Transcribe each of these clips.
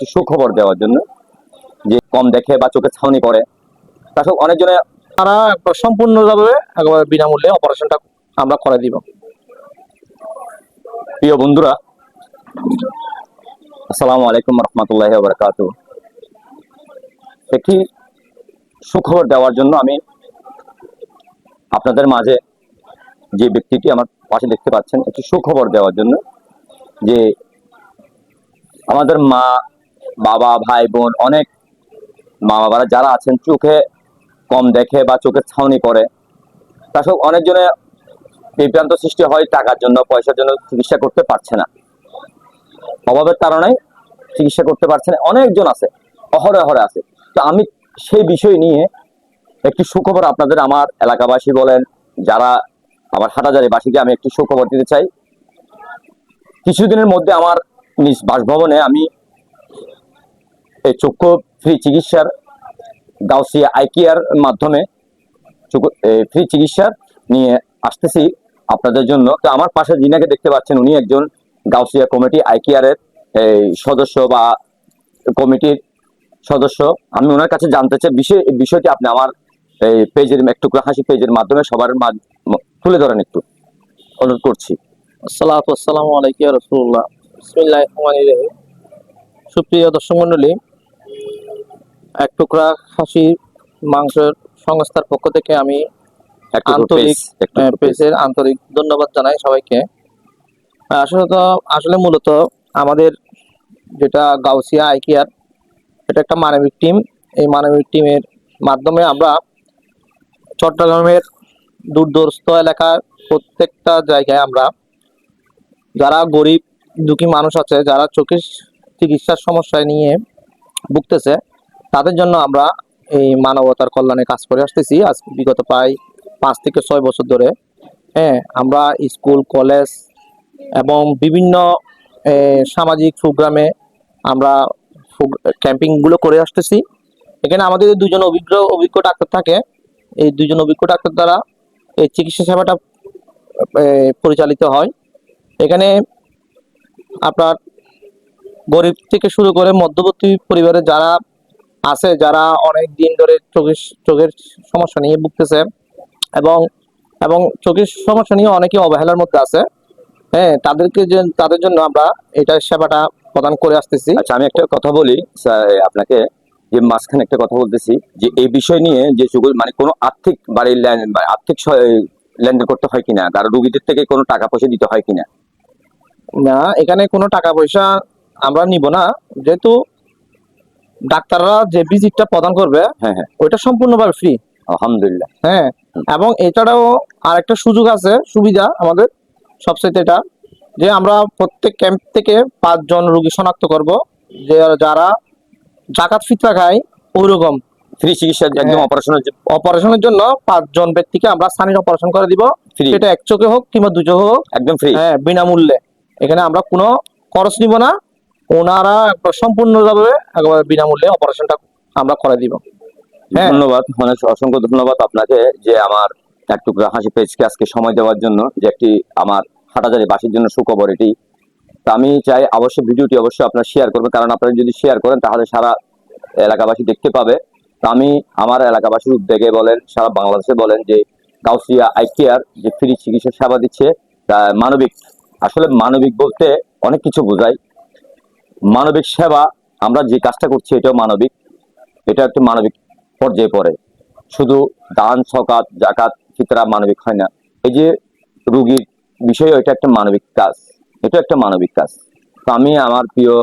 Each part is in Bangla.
একটু সুখবর দেওয়ার জন্য যে কম দেখে বা চোখে ছাউনি করে তাসব অনেকজনে তারা সম্পূর্ণভাবে একেবারে বিনামূল্যে অপারেশনটা আমরা করে দিব। প্রিয় বন্ধুরা আসসালামু আলাইকুম রহমতুল্লাহ বরকাত একটি সুখবর দেওয়ার জন্য আমি আপনাদের মাঝে যে ব্যক্তিটি আমার পাশে দেখতে পাচ্ছেন একটি সুখবর দেওয়ার জন্য যে আমাদের মা বাবা, ভাই, বোন, অনেক মা বাবারা যারা আছেন, চোখে কম দেখে বা চোখের ছাউনি করে তা সব অনেকজনে বিভ্রান্ত সৃষ্টি হয় টাকার জন্য, পয়সার জন্য, চিকিৎসা করতে পারছে না। অভাবের কারণে চিকিৎসা করতে পারছে না। অনেকজন আছে অহরে অহরে আছে। তো আমি সেই বিষয় নিয়ে একটি সুখবর আপনাদের আমার এলাকাবাসী বলেন, যারা আমার হাটাজারি বাসীকে আমি একটি সুখবর দিতে চাই। কিছুদিনের মধ্যে আমার নিজ বাসভবনে আমি এই চক্ষু ফ্রি চিকিৎসার গাউসিয়া আইকিয়ার মাধ্যমে ফ্রি চিকিৎসার নিয়ে আসতেছি আপনাদের জন্য। তো আমার পাশে যিনাকে দেখতে পাচ্ছেন, উনি একজন গাউসিয়া কমিটি আইকিয়ারের সদস্য বা কমিটির সদস্য। আমি ওনার কাছে জানতে চাই, বিষয়, বিষয়টি আপনি আমার এই পেজের, একটু হাসি পেজের মাধ্যমে সবার তুলে ধরেন একটু। অনুরোধ করছি। আসসালামু আলাইকুম রসুল্লাহ সুপ্রিয় দর্শক মণ্ডলী এক টুকরা খাসি মাংসের সংস্থার পক্ষ থেকে আমি আন্তরিক, একটু পেজের আন্তরিক ধন্যবাদ জানাই সবাইকে। আসলে তো আসলে মূলত আমাদের যেটা গাউসিয়া আইকিয়ার এটা একটা মানবিক টিম। এই মানবিক টিমের মাধ্যমে আমরা চট্টগ্রামের দূরদূরস্থ এলাকার প্রত্যেকটা জায়গায় আমরা যারা গরিব দুঃখী মানুষ আছে যারা চোখের চিকিৎসার সমস্যায় নিয়ে ভুগতেছে তাদের জন্য আমরা এই মানবতার কল্যাণে কাজ করে আসতেছি। আজ বিগত প্রায় পাঁচ থেকে ছয় বছর ধরে হ্যাঁ আমরা স্কুল, কলেজ এবং বিভিন্ন সামাজিক প্রোগ্রামে আমরা ক্যাম্পিংগুলো করে আসতেছি। এখানে আমাদের দুজন অভিজ্ঞ অভিজ্ঞ ডাক্তার থাকে, এই দুজন অভিজ্ঞ ডাক্তার দ্বারা এই চিকিৎসা সেবাটা পরিচালিত হয়। এখানে আপনার গরিব থেকে শুরু করে মধ্যবর্তী পরিবারে যারা আছে যারা অনেক দিন ধরে চোখের চোখের সমস্যা নিয়ে ভুগতেছে এবং এবং চোখের সমস্যা নিয়ে অনেকে অবহেলার মধ্যে আছে। হ্যাঁ তাদেরকে যে তাদের জন্য আমরা এটা সেবাটা প্রদান করে আসতেছি। আচ্ছা আমি একটা কথা বলি আপনাকে যে মাঝখানে একটা কথা বলতেছি যে এই বিষয় নিয়ে যে মানে কোনো আর্থিক বাড়ির আর্থিক লেনদেন করতে হয় কিনা কারও রুগীদের থেকে কোনো টাকা পয়সা দিতে হয় কিনা? না এখানে কোনো টাকা পয়সা আমরা নিব না। যেহেতু ডাক্তাররা যে ভিজিটটা প্রদান করবে হ্যাঁ হ্যাঁ। ওইটা সম্পূর্ণভাবে ফ্রি আলহামদুলিল্লাহ। হ্যাঁ এবং এছাড়াও আরেকটা সুযোগ আছে সুবিধা আমাদের সবচেয়ে এটা যে আমরা প্রত্যেক ক্যাম্প থেকে পাঁচজন রোগী শনাক্ত করব যে যারা জাকাত ফিতরা খায় ওইরকম। ফ্রি চিকিৎসা একদম। অপারেশনের অপারেশনের জন্য। পাঁচজন ব্যক্তিকে আমরা স্থানীয় অপারেশন করে দিব। ফ্রি সেটা এক চোখে হোক কিংবা দু চোখে হোক। একদম ফ্রি হ্যাঁ বিনামূল্যে। এখানে আমরা কোনো খরচ নিব না। ওনারা সম্পূর্ণভাবে একেবারে বিনামূল্যে অপারেশনটা আমরা করে দিব। হ্যাঁ। ধন্যবাদ মানে অসংখ্য ধন্যবাদ আপনাকে যে আমার এক টুকরা হাসি পেজকে আজকে সময় দেওয়ার জন্য, যে একটি আমার হাটাজারি বাসীর জন্য সুখবর এটি। তা আমি চাই অবশ্যই ভিডিওটি অবশ্যই আপনার শেয়ার করবেন, কারণ আপনারা যদি শেয়ার করেন তাহলে সারা এলাকাবাসী দেখতে পাবে। তা আমি আমার এলাকাবাসীর উদ্যোগে বলেন, সারা বাংলাদেশে বলেন যে গাউসিয়া আই কেয়ার যে ফ্রি চিকিৎসা সেবা দিচ্ছে, তা মানবিক, আসলে মানবিক বলতে অনেক কিছু বোঝায়। মানবিক সেবা আমরা যে কাজটা করছি এটাও মানবিক। এটা একটা মানবিক পর্যায়ে পড়ে। শুধু দান সকাত জাকাত ফিতরা মানবিক হয় না। এই যে রুগীর বিষয়ে এটা একটা মানবিক কাজ। এটা একটা মানবিক কাজ। তো আমি আমার প্রিয়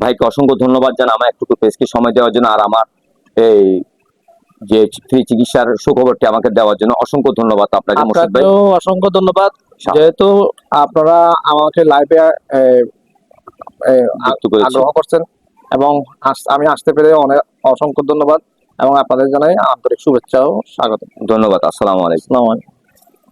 ভাইকে অসংখ্য ধন্যবাদ জানাই আমার একটু পেজকে সময় দেওয়ার জন্য আর আমার এই যে ফ্রি চিকিৎসার সুখবরটি আমাকে দেওয়ার জন্য অসংখ্য ধন্যবাদ আপনাকে অসংখ্য ধন্যবাদ। যেহেতু আপনারা আমাকে লাইভে। আগ্রহ করছেন এবং আমি আসতে পেরে অনেক অসংখ্য ধন্যবাদ এবং আপনাদের জানাই আন্তরিক শুভেচ্ছা ও স্বাগত। ধন্যবাদ আসসালাম আলাইকুম।